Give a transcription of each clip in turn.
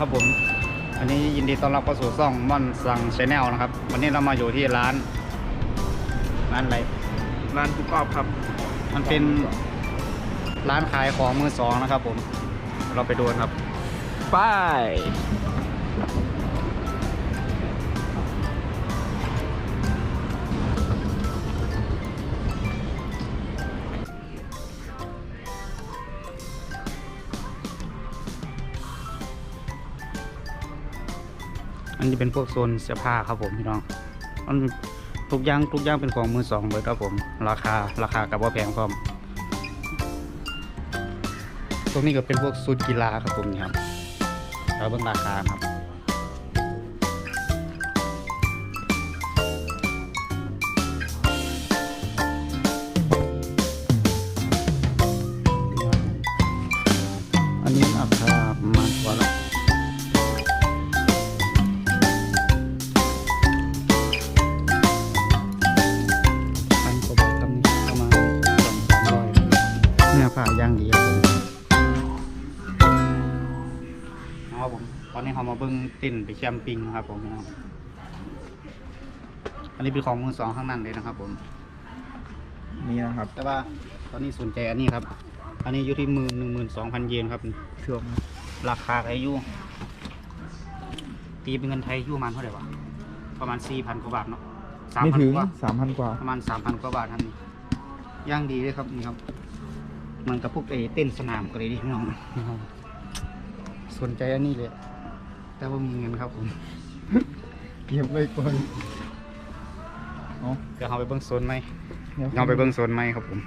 คนนี้ชื่อวะครับผมอันนี้ยินดีต้อนรับเข้าสู่ซ่องม่อนสั่งชาแนลนะครับ วันนี้เรามาอยู่ที่ร้านร้านอะไรร้านกุ๊กออฟครับ มันเป็นร้านขายของมือสองนะครับผม เราไปดูกันครับ ไป อันนี้เป็นพวกโซนเสื้อผ้าครับผมพี่น้องมันทุกอย่างทุกอย่างเป็นของมือสองเลยครับผม ราคาราคากับว่าแพงพร้อมตรงนี้ก็เป็นพวกสูตรกีฬาครับผมนี่ครับเราเบิ่งราคาครับ ครับผมตอนนี้เขามาเบิ้งติ่นไปแชมปิงนะครับผมพี่น้องอันนี้เป็นของมือสองข้างนั้นเลยนะครับ ผม นี่นะครับ แต่ว่าตอนนี้สนใจอันนี้ครับ อันนี้อยู่ที่หมื่นหนึ่งหมื่นสองพันเยนครับช่วงราคาไอายุตีเป็นเงินไทยอยู่ประมาณเท่าไหร่วะประมาณสี่พันกว่าบาทเนาะสามไม่พันถึงกว่าสามพันกว่าประมาณสามพันกว่าบาทครับนี่ย่างดีเลยครับนี่ครับ มันกับพวกไอ้เต้นสนามก็เลยดิพี่น้องนะครับ สนใจอันนี้เลยแต่ว่ามีเงินครับผม เก็บไว้ก่อนเอาเดี๋ยวเราไปเบิ้งโซนไหมดี๋ยวเราไปเบิ้งโซนไหมครับผม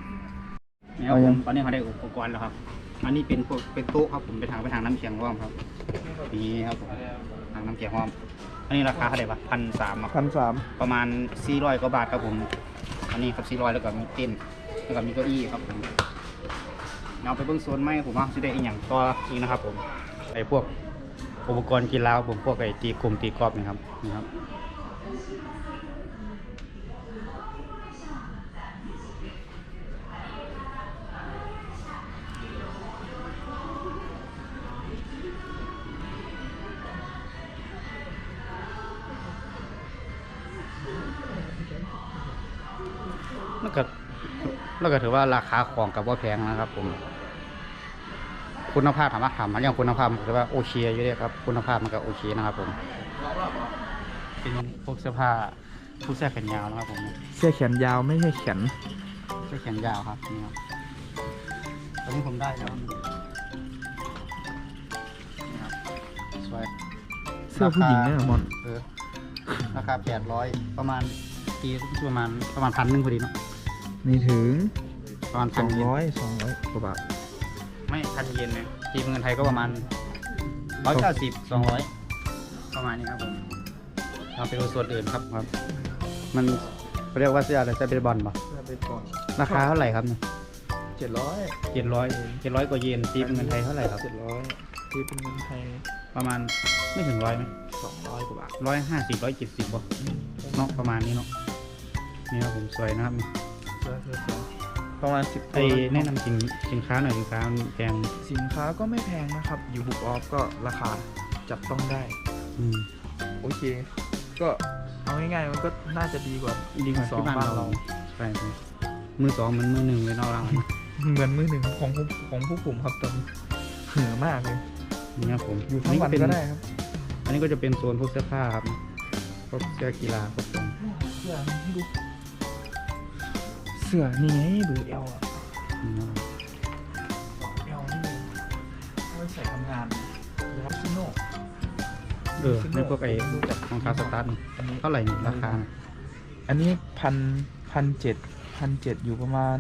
นี่ครับเอาผยังมตอนนี้เขาได้อุปกรณ์แล้วครับ อันนี้เป็นพวกเป็นโต๊ะครับผมเป็นทางไปทางน้ำเคียงว่อมครับนี่ครับผมทางน้ำเคียงว่อมอันนี้ราคาเท่าไหร่ปะพันสามพันสามประมาณสี่ร้อยกว่าบาทครับผม อันนี้ครับสี่ร้อยแล้วก็มีเต้นแล้วก็มีเก้าอี้ครับผมเอาไปเบิ้งโซนไหมผมว่าจะได้อีกอย่างต่ออีกนะครับผม ไอ้พวกอุปกรณ์กีฬาผมพวกไอ้ตีกลมตีกรอบนี่ครับนี่ครับแล้วก็แล้วก็ถือว่าราคาของกับว่าแพงนะครับผม คุณภาพถามว่าถามมันอย่างคุณภาพมันถือว่าโอเคอยู่เลยครับคุณภาพมันก็โอเคนะครับผม เป็นพวกเสื้อผ้าพวกเสื้อแขนยาวนะครับผมเสื้อแขนยาวไม่ใช่แขนเสื้อแขนยาวครับนี่ครับตอนนี้ผมได้แล้วนี่ครับสวยเสื้อผู้หญิงเนี่ยมอนเออราคาแปดร้อยประมาณปีประมาณประมาณพันหนึ่งพอดีเนาะไม่ถึงประมาณสพันองเยนร้อยสองร้อยกว่าบาท ไม่พันเยนเนี่ยทีมเงินไทยก็ประมาณร้อยเก้าสิบสองร้อยประมาณนี้ครับผมเราไปดูส่วนอื่นครับครับ มันเขาเรียกว่าเสื้ออะไรเสื้อเบสบอลป่ะเสื้อเบสบอลราคาเท่าไหร่ครับเนี่ยเจ็ดร้อยเจ็ดร้อยเจ็ดร้อยกว่าเยนทีมเงินไทยเท่าไหร่ครับเจ็ดร้อยตีเป็นเงินไทยประมาณไม่ถึงร้อยไหมสองร้อยกว่าบาทร้อยห้าสิบร้อยเจ็ดสิบป่ะเนาะประมาณนี้เนาะนี่ครับผมสวยนะครับเสื้อเสื้อเสื้อ ประมาณสิบไอแนะนำสินสินค้าหน่อยสินค้ามันแพงสินค้าก็ไม่แพงนะครับ อยู่บุกออฟก็ราคาจับต้องได้ อืมโอเค ก็เอาง่ายๆ มันก็น่าจะดีกว่า ดีกว่าสองที่บ้านบ้านเรา เราใช่ใช่มือสองเหมือนมือหนึ่งเลยเนาะเราเหมือนมือหนึ่งของผู้ของผู้ผมครับตอนนี้เหือมากเลย นี่ครับผมอยู่ทั้งวันเป็ก็ได้ครับอันนี้ก็จะเป็นโซนพวกเสื้อผ้าครับพวกเสื้อกีฬาครับผมเสื้อนี่ดูเสื้อนี่ไงดูเอลอะนี่ครับเอลนี่เอาไว้ใส่ทำงานรับซิโน่เออในพวกไอ้รองเท้าสตาร์ทนี่อันนี้เท่าไหร่นี่ราคา อันนี้พันพันเจ็ดพันเจ็ดอยู่ประมาณ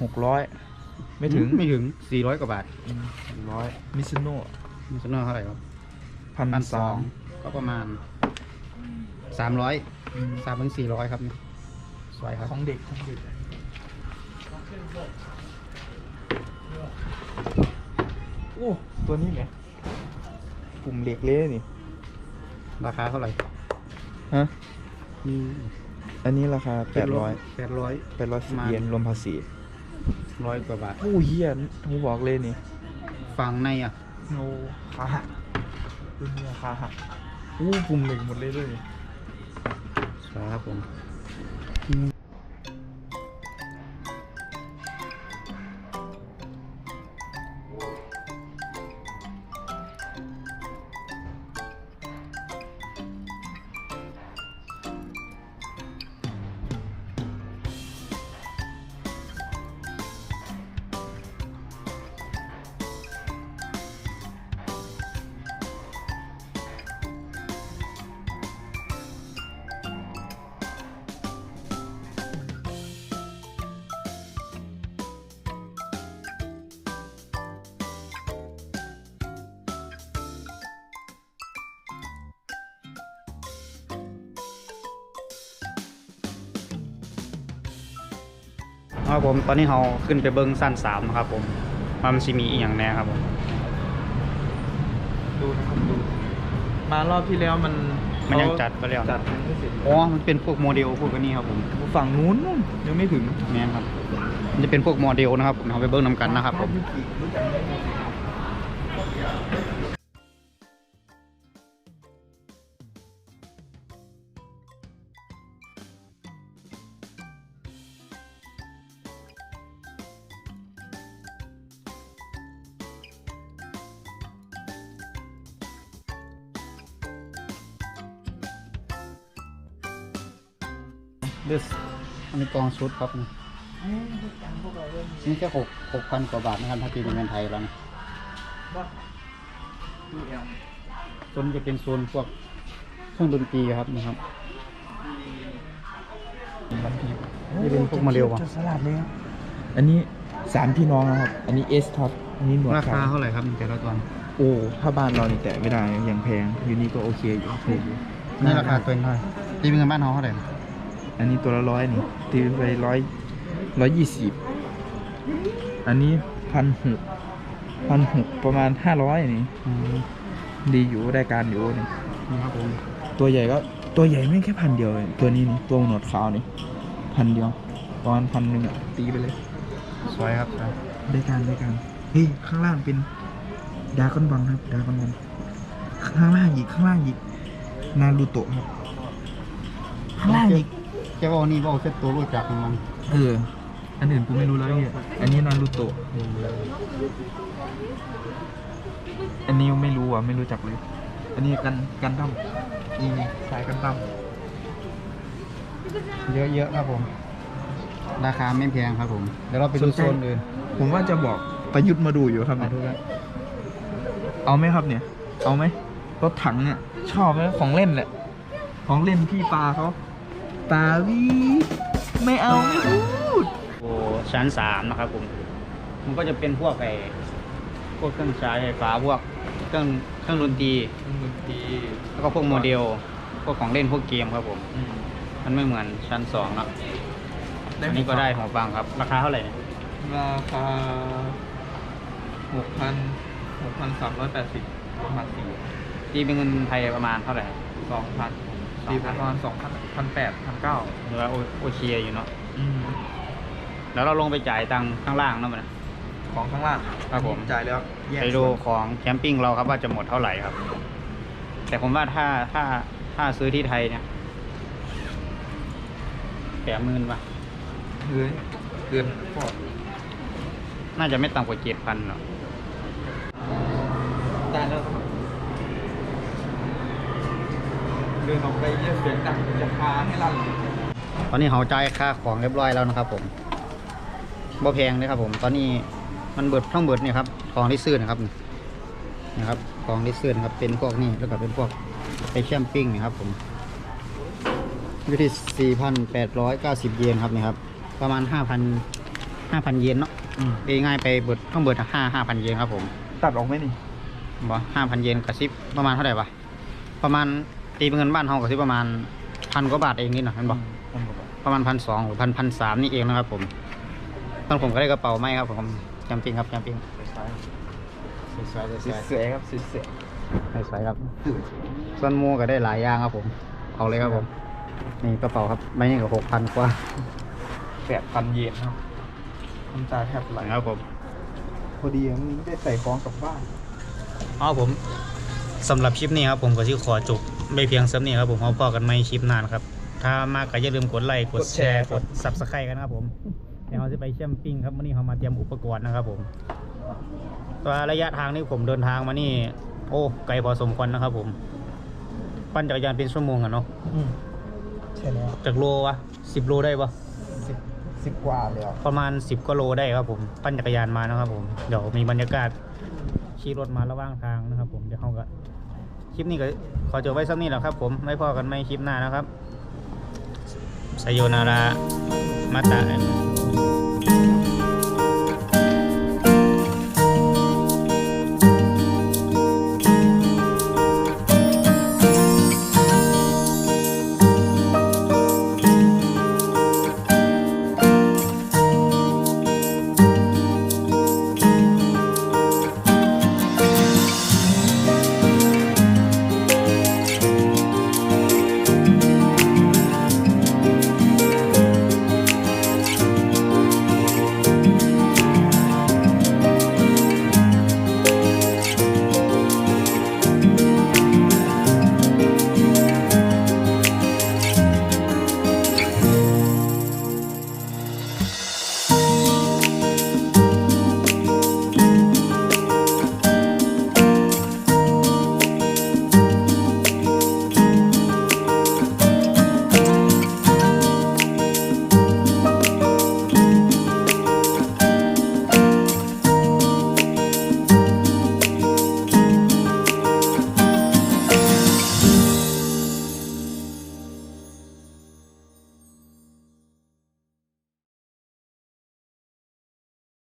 หกร้อยไม่ถึงไม่ถึงสี่ร้อยกว่าบาทหกร้อยมิซิโน่มิสโน่เท่าไหร่ครับพันพันสสอองงก็ประมาณสามร้อยสามถึงสี่ร้อยครับนี่ส วยครับของเด็กของเด็กโอ้ตัวนี้เนี่ยกลุ่มเด็กเล่นี่ ราคาเท่าไหร่ฮะนี่อันนี้ราคาแปดร้อยแปดร้อยแปดร้อยสิบประมาณเยนรวมภาษีร้อยกว่าบาทโอ้เฮียหูบอกเลยนี่ฝั่งในอะโนขาหักรุ่นนี้ขาหักอู้ปุ่มเหล็กหมดเลยด้วยสวยครับผม ครับผมตอนนี้เราขึ้นไปเบิ้งสั้นสามนะครับผมว่ามันสิมีอีกอย่างแน่ครับผมดูนะครับดูมารอบที่แล้วมันมันยังจัดไปแล้วจัดยังไม่เสร็จอ๋อมันเป็นพวกโมเดลพวกอันนี้ครับผมฝั่งนู้นนู่นยังไม่ถึงแม่นครับมันจะเป็นพวกโมเดลนะครับผมเราไปเบิ้งนำกันนะครับผม เลืออันนี้กองชุดครับนี่นี่แค่หกหกพันกว่าบาทนะครับถ้าตีเป็นเงินไทยแล้วนะดูแอมโซนจะเป็นโซนพวกเครื่องดนตรีครับนะครับนี่เป็นพวกโมเดลป่ะจะสลัดเลยครับอันนี้สามพี่น้องนะครับ อันนี้เอสท็อปอันนี้หนวดราคาขาวเท่าไหร่ครับแต่ละตัวโอ้ถ้าบ้านเรานี่แตะไม่ได้ยังแพงอยู่นี่ก็โอเคอยู่ถูกอยู่นี่ราคาตัวเองเท่าไหร่ตีเป็นเงินบ้านเขาเท่าไหร่ อันนี้ตัวละร้อยนี่ตีไปร้อยร้อยยี่สิบอันนี้พันหกพันหกประมาณห้าร้อยนี่อืมดีอยู่ได้การอยู่นี่นี่ครับผมตัวใหญ่ก็ตัวใหญ่ไม่แค่พันเดียวเองตัวนี้นี่ตัวหนวดขาวนี่พันเดียวประมาณพันหนึ่งอะตีไปเลยสวยครับสวยได้การได้การเฮ้ยข้างล่างเป็นดาก้อนบอลครับดาก้อนบอลข้างล่างอีกข้างล่างอีกนารูโตะครับข้างล่างอีก แค่ว่านี่ว่าเอาเซตตัวรู้จักของมันเออ อันอื่นกูไม่รู้แล้วเนี่ยอันนี้นารูโตะอันนี้ยังไม่รู้อะไม่รู้จักเลย อันนี้กันกันดั้มนี่นี่สายกันดั้มเยอะๆครับผม ราคาไม่แพงครับผม เดี๋ยวเราไปดูโซนอื่นผมว่าจะบอกประยุทธ์มาดูอยู่ครับมาเนี่ยดูกันเอาไหมครับเนี่ย เอาไหมรถถังเนี่ย ชอบไหมของเล่นแหละ ของเล่นพี่ปาเขา ปาวีไม่เอาไม่พูดโอ้ชั้นสามนะครับผม มันก็จะเป็นพวกไอ้พวกเครื่องใช้ไฟฟ้าพวกเครื่องเครื่องดนตรีดนตรีแล้วก็พวกโมเดล พวกของเล่นพวกเกมครับผมมันไม่เหมือนชั้นสองเนอะอันนี้ก็ได้หูฟังครับ ราคาเท่าไหร่เนี่ยราคาหกพันหกพันสามร้อยแปดสิบประมาณสี่ตีเป็นเงินไทยประมาณเท่าไหร่ สองพัน ตีประมาณสองพันพันแปดพันเก้าหรือว่าโอโอเคอยู่เนาะแล้วเราลงไปจ่ายตังค์ข้างล่างเนาะมันนะของข้างล่างครับผมจ่ายแล้วแยกไปดูของแคมปิ้งเราครับว่าจะหมดเท่าไหร่ครับ แต่ผมว่าถ้าถ้าถ้าซื้อที่ไทยเนี่ยแปดหมื่นป่ะเกินเกินพอน่าจะไม่ต่ำกว่าเจ็ดพันหรอกได้แล้วครับ เดินออกไปเยี่ยเสียงดังจะพาให้ลั่นเลยตอนนี้เขาจ่ายค่าของเรียบร้อยแล้วนะครับ ผมบ่แพงเลยครับ ผม ตอนนี้มันเบิดทั้งเบิดเนี่ยครับของที่ซื้อนะครับนะครับของที่ซื้อนะครับ เป็นพวกนี้แล้วก็เป็นพวกไปแคมปิ้งนะครับ ผมอยู่ที่สี่พันแปดร้อยเก้าสิบเยนครับนี่ครับ ประมาณห้าพันห้าพันเยนเนาะเอ้ง่ายไปเบิดต้องเบิดห้าห้าพันเยนครับผม ตัดออกไหมนี่บ่ห้าพันเยนกับซิปประมาณเท่าไหร่วะประมาณ ตีเป็นเงินบ้านเรากับซิปประมาณพันกว่าบาทเองนี่นะเห็นบอกผมบอกว่าประมาณพันสองหรือพันพันสามนี่เองนะครับผมตอนผมก็ได้กระเป๋าไม้ครับผมแคมปิ้งครับแคมปิ้งสวยๆสวยๆสวยๆครับสวยสวยๆครับส่วนหมูก็ได้หลายอย่างครับผม เอาเลยครับผม นี่กระเป๋าครับใบนี้ก็หกพันกว่าๆแปดพันเยนครับน้ำตาแทบไหลครับผมพอดีมันได้ใส่ของกลับบ้านอ๋อผมสำหรับคลิปนี้ครับผมก็ที่ขอจบ ไม่เพียงซ้ำนี้ครับผมพอๆกันไม่คลิปหนานครับ ถ้ามากก็อย่าลืมกดไลค์กดแชร์กด subscribe กันครับผมเดี๋ยวเราจะไปแคมปิ้งครับวันนี้เรามาเตรียมอุปกรณ์นะครับผมตัวระยะทางที่ผมเดินทางมานี่ โอ้ไกลพอสมควรนะครับ ผม ปั่นจักรยานเป็นชั่วโมงอะเนาะอืมใช่แล้วจากโลวะสิบโลได้ปะสิบสิบกว่าเลยอะประมาณสิบกว่าโลได้ครับผมปั่นจักรยานมานะครับ ผมเดี๋ยวมีบรรยากาศขี่รถมาระหว่างทางนะครับ ผมเดี๋ยวเขาก็ คลิปนี้ก็ขอจบไว้สักนี้แหละครับผมไม่พอกันไม่คลิปหน้านะครับไซโยนารามาตา